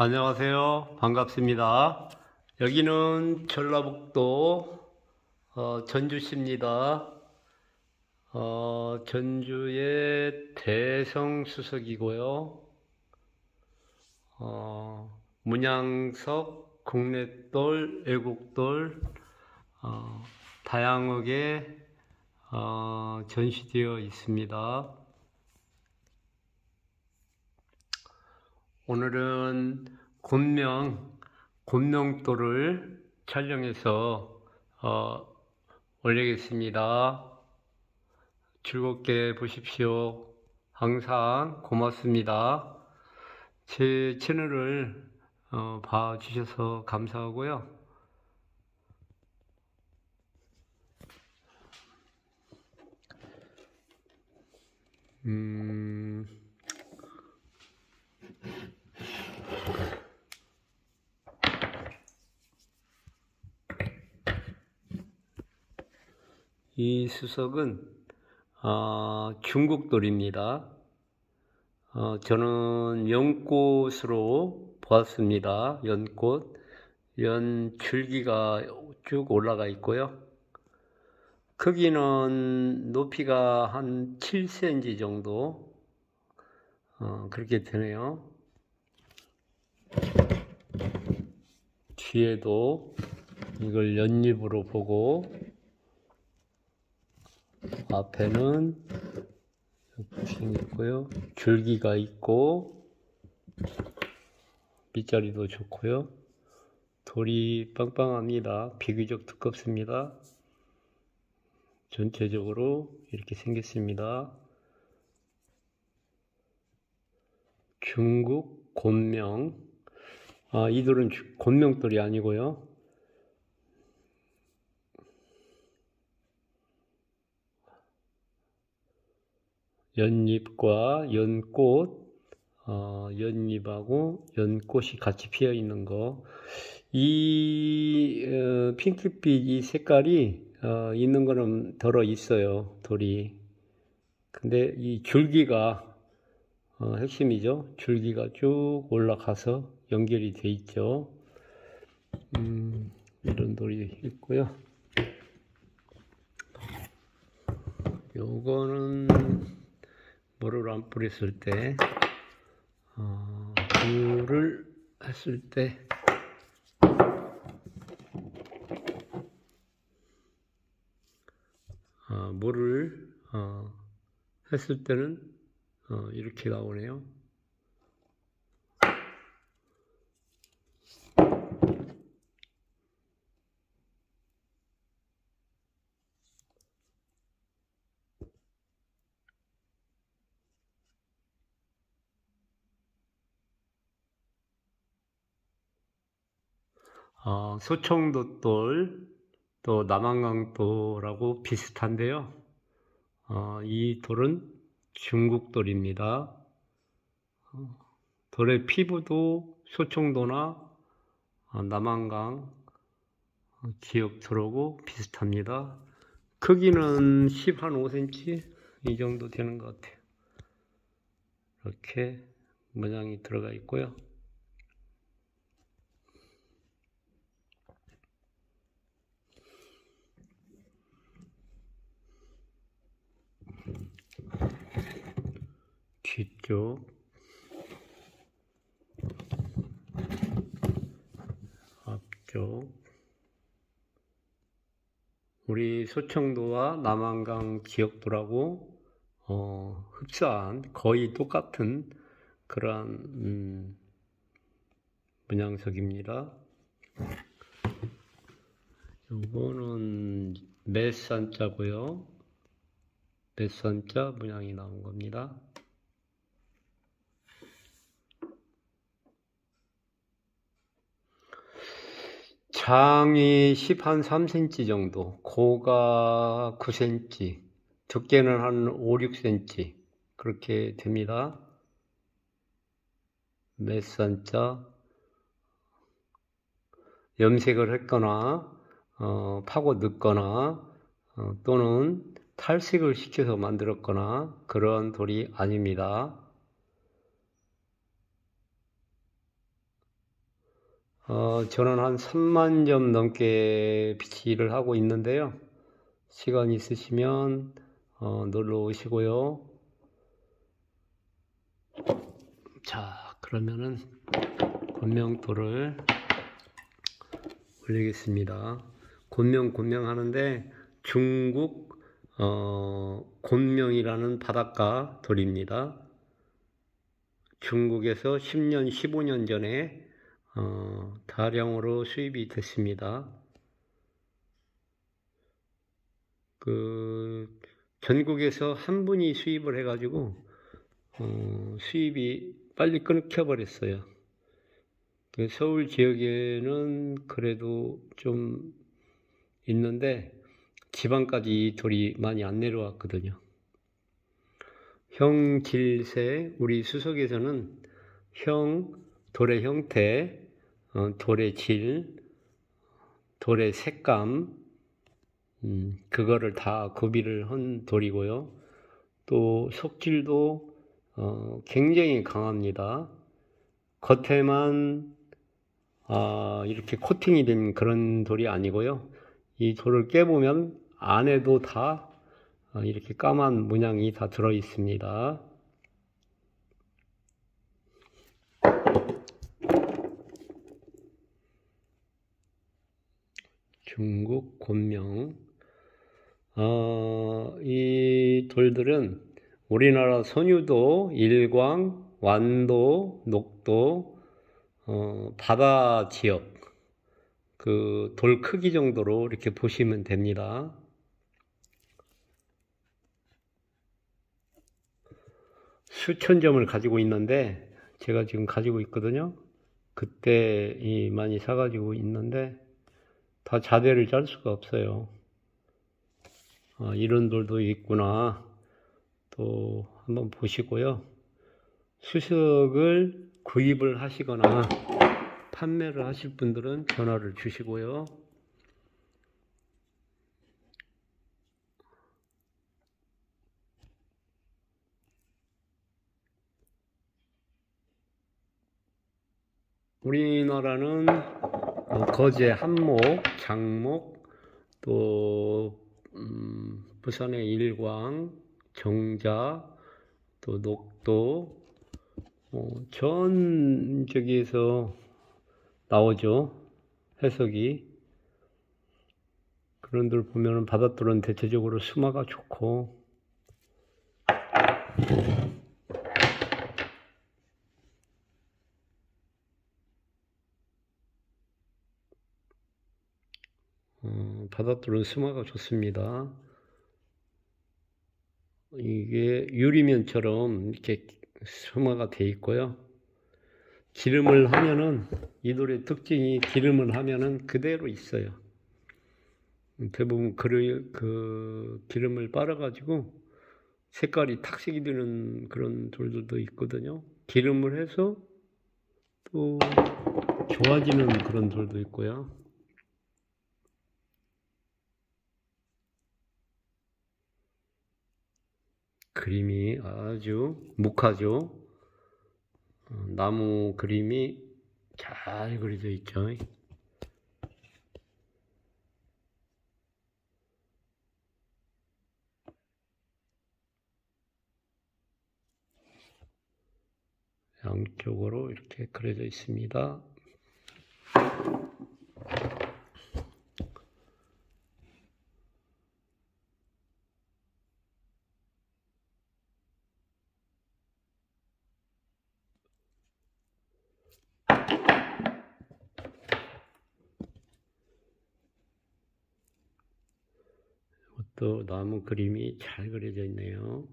안녕하세요. 반갑습니다. 여기는 전라북도 어, 전주시입니다. 어, 전주의 대성수석이고요. 어, 문양석, 국내돌, 애국돌 어, 다양하게 어, 전시되어 있습니다. 오늘은 곤명, 곤명도를 촬영해서 어, 올리겠습니다. 즐겁게 보십시오. 항상 고맙습니다. 제 채널을 어, 봐주셔서 감사하고요. 음, 이 수석은 아, 중국돌입니다. 어, 저는 연꽃으로 보았습니다. 연꽃, 연 줄기가 쭉 올라가 있고요. 크기는 높이가 한 7cm 정도 어, 그렇게 되네요. 뒤에도 이걸 연잎으로 보고 앞에는 이렇게 생겼고요. 줄기가 있고 밑자리도 좋고요. 돌이 빵빵합니다. 비교적 두껍습니다. 전체적으로 이렇게 생겼습니다. 중국 곤명 아, 이 돌은 주- 곤명돌이 아니고요. 연잎과 연꽃, 어, 연잎하고 연꽃이 같이 피어 있는 거. 이 어, 핑크빛 이 색깔이 어, 있는 거는 덜어 있어요, 돌이. 근데 이 줄기가 어, 핵심이죠. 줄기가 쭉 올라가서 연결이 돼 있죠. 음, 이런 돌이 있고요. 요거는 물을 안 뿌렸을 때, 어, 물을 했을 때, 어, 물을 어, 했을 때는 어, 이렇게 나오네요. 어, 소청도돌 또 남한강돌하고 비슷한데요. 어, 이 돌은 중국 돌입니다. 어, 돌의 피부도 소청도나 어, 남한강 어, 지역 돌하고 비슷합니다. 크기는 10 한 5cm 이 정도 되는 것 같아요. 이렇게 모양이 들어가 있고요. 뒤쪽 앞쪽 우리 소청도와 남한강 지역도라고 어, 흡사한 거의 똑같은 그러한 음, 문양석입니다. 요거는 메산자고요. 메산자 문양이 나온 겁니다. 장이 10 한 3cm 정도, 고가 9cm, 두께는 한 5, 6cm 그렇게 됩니다. 메산자 염색을 했거나 어, 파고 넣거나 어, 또는 탈색을 시켜서 만들었거나 그런 돌이 아닙니다. 어, 저는 한 3만 점 넘게 비치를 하고 있는데요. 시간 있으시면 어, 놀러 오시고요. 자, 그러면은 권명도를 올리겠습니다. 곤명 곤명 하는데 중국 어, 곤명이라는 바닷가 돌입니다. 중국에서 10년, 15년 전에 어, 다량으로 수입이 됐습니다. 그 전국에서 한 분이 수입을 해가지고 어, 수입이 빨리 끊겨버렸어요. 그 서울 지역에는 그래도 좀 있는데 지방까지 이 돌이 많이 안 내려왔거든요. 형질세 우리 수석에서는 형 돌의 형태, 어, 돌의 질, 돌의 색감, 음, 그거를 다 구비를 한 돌이고요. 또 속질도 어, 굉장히 강합니다. 겉에만 아, 이렇게 코팅이 된 그런 돌이 아니고요. 이 돌을 깨보면 안에도 다 어, 이렇게 까만 문양이 다 들어 있습니다. 중국 곤명. 어, 이 돌들은 우리나라 선유도, 일광, 완도, 녹도, 어, 바다 지역, 그 돌 크기 정도로 이렇게 보시면 됩니다. 수천 점을 가지고 있는데, 제가 지금 가지고 있거든요. 그때 이 많이 사가지고 있는데, 다 자대를 짤 수가 없어요. 아, 이런 돌도 있구나. 또 한번 보시고요. 수석을 구입을 하시거나 판매를 하실 분들은 전화를 주시고요. 우리나라는 어, 거제, 한목, 장목, 또 음, 부산의 일광, 정자, 또 녹도, 어, 전 저기에서 나오죠 해석이. 그런 들 보면은 바닷돌은 대체적으로 수마가 좋고 어, 바닷돌은 수마가 좋습니다. 이게 유리면처럼 이렇게 수마가 돼 있고요. 기름을 하면은 이 돌의 특징이 기름을 하면은 그대로 있어요. 대부분 그, 그 기름을 빨아가지고 색깔이 탁색이 되는 그런 돌들도 있거든요. 기름을 해서 또 좋아지는 그런 돌도 있고요. 그림이 아주 묵하죠. 어, 나무 그림이 잘 그려져 있죠. 양쪽으로 이렇게 그려져 있습니다. 이것도 나무 그림이 잘 그려져 있네요.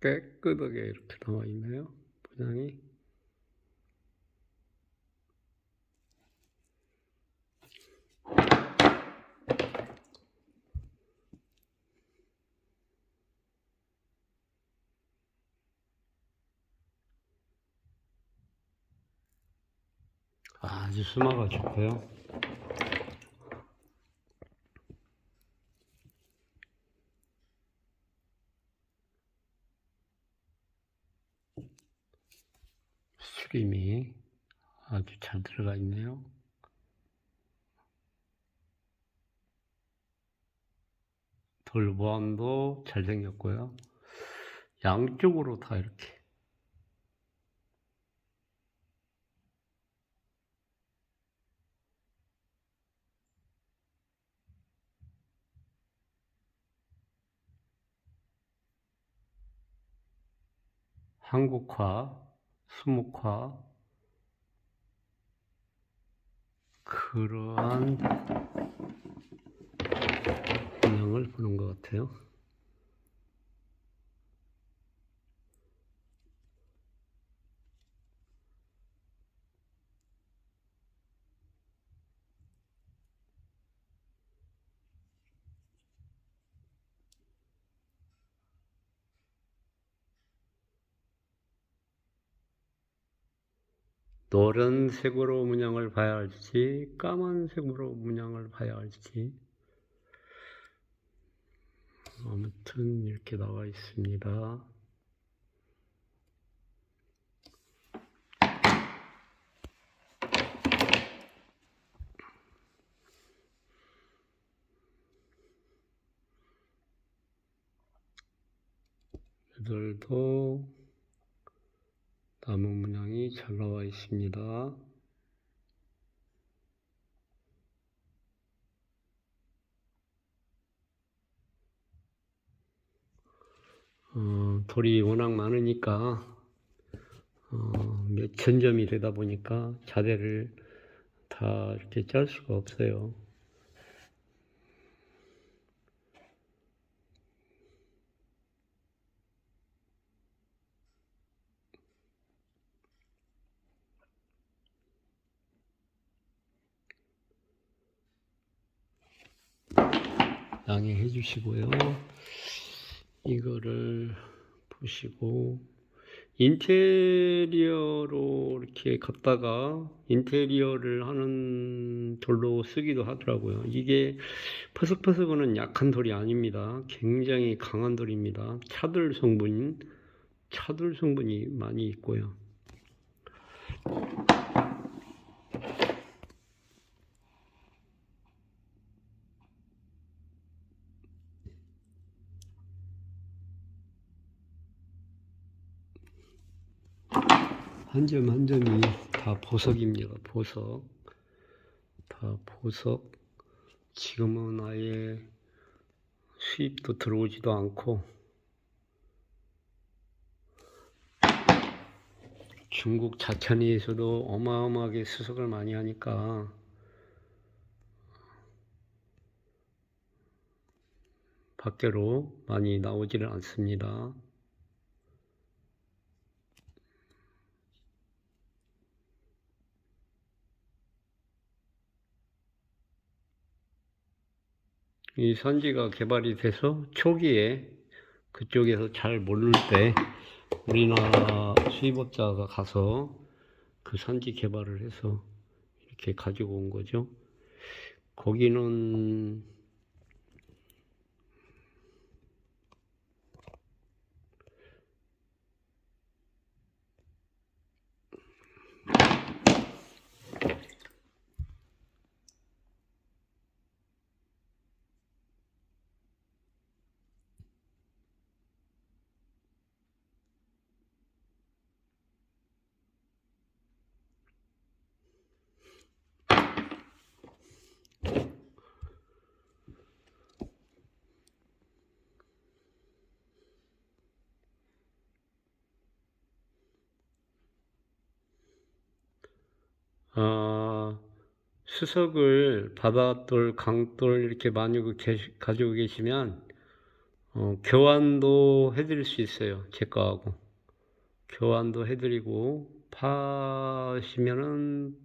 깨끗하게 이렇게 나와 있네요. 모양이. 아주 수마가 좋고요. 수림이 아주 잘 들어가 있네요. 돌보암도 잘생겼고요. 양쪽으로 다 이렇게 한국화, 수묵화 그러한 영향을 보는 것 같아요. 노란색으로 문양을 봐야 할지 까만색으로 문양을 봐야 할지 아무튼 이렇게 나와 있습니다. 얘들도 나무 문양이 잘 나와 있습니다. 어, 돌이 워낙 많으니까 어, 몇 천 점이 되다 보니까 자대를 다 이렇게 짤 수가 없어요. 양해해 주시고요. 이거를 보시고 인테리어로 이렇게 갖다가 인테리어를 하는 돌로 쓰기도 하더라고요. 이게 퍼석퍼석은 약한 돌이 아닙니다. 굉장히 강한 돌입니다. 차돌 성분, 차돌 성분이 많이 있고요. 한 점 한 점이 다 보석입니다. 보석. 다 보석. 지금은 아예 수입도 들어오지도 않고 중국 자천리에서도 어마어마하게 수석을 많이 하니까 밖으로 많이 나오지를 않습니다. 이 산지가 개발이 돼서 초기에 그쪽에서 잘 모를 때 우리나라 수입업자가 가서 그 산지 개발을 해서 이렇게 가지고 온 거죠. 거기는 아, 수석을 바닷돌, 강돌 이렇게 많이 그 계시- 가지고 계시면 어, 교환도 해드릴 수 있어요. 제 거하고. 교환도 해드리고, 파시면은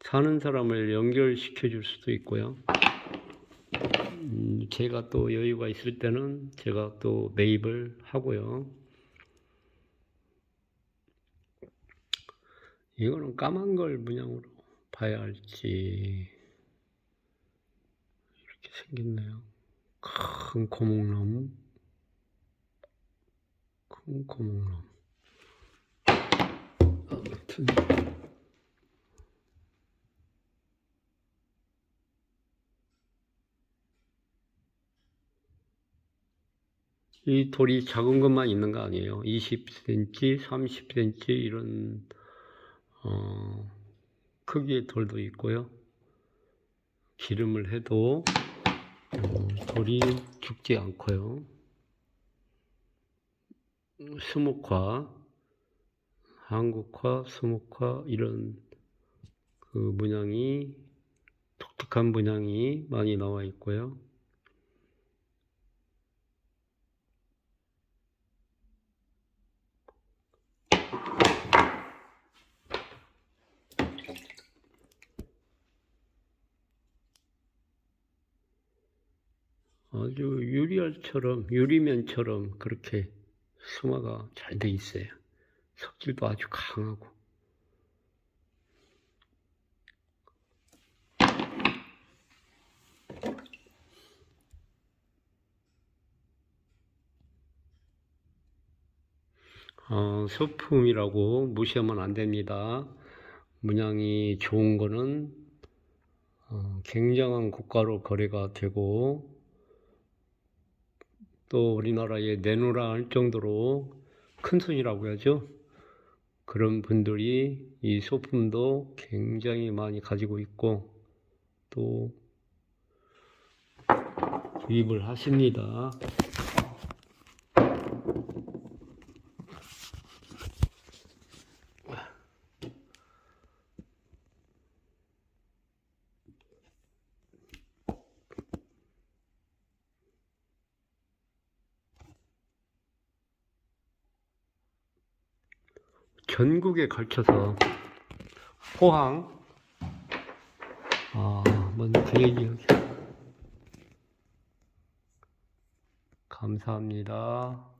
사는 사람을 연결시켜 줄 수도 있고요. 음, 제가 또 여유가 있을 때는 제가 또 매입을 하고요. 이거는 까만 걸 문양으로 봐야 할지 이렇게 생겼네요. 큰 고목나무, 큰 고목나무. 아무튼 이 돌이 작은 것만 있는 거 아니에요. 20cm, 30cm 이런 어, 크기의 돌도 있고요. 기름을 해도 어, 돌이 죽지 않고요. 수목화, 한국화, 수목화 이런 그 문양이 독특한 문양이 많이 나와 있고요. 아주 유리알처럼 유리면처럼 그렇게 수마가 잘 돼 있어요. 석질도 아주 강하고. 어, 소품이라고 무시하면 안 됩니다. 문양이 좋은 거는 어, 굉장한 고가로 거래가 되고 또 우리나라에 내놓으라 할 정도로 큰 손이라고 하죠. 그런 분들이 이 소품도 굉장히 많이 가지고 있고 또 구입을 하십니다. 전국에 걸쳐서 포항 아, 뭔그 얘기 감사합니다.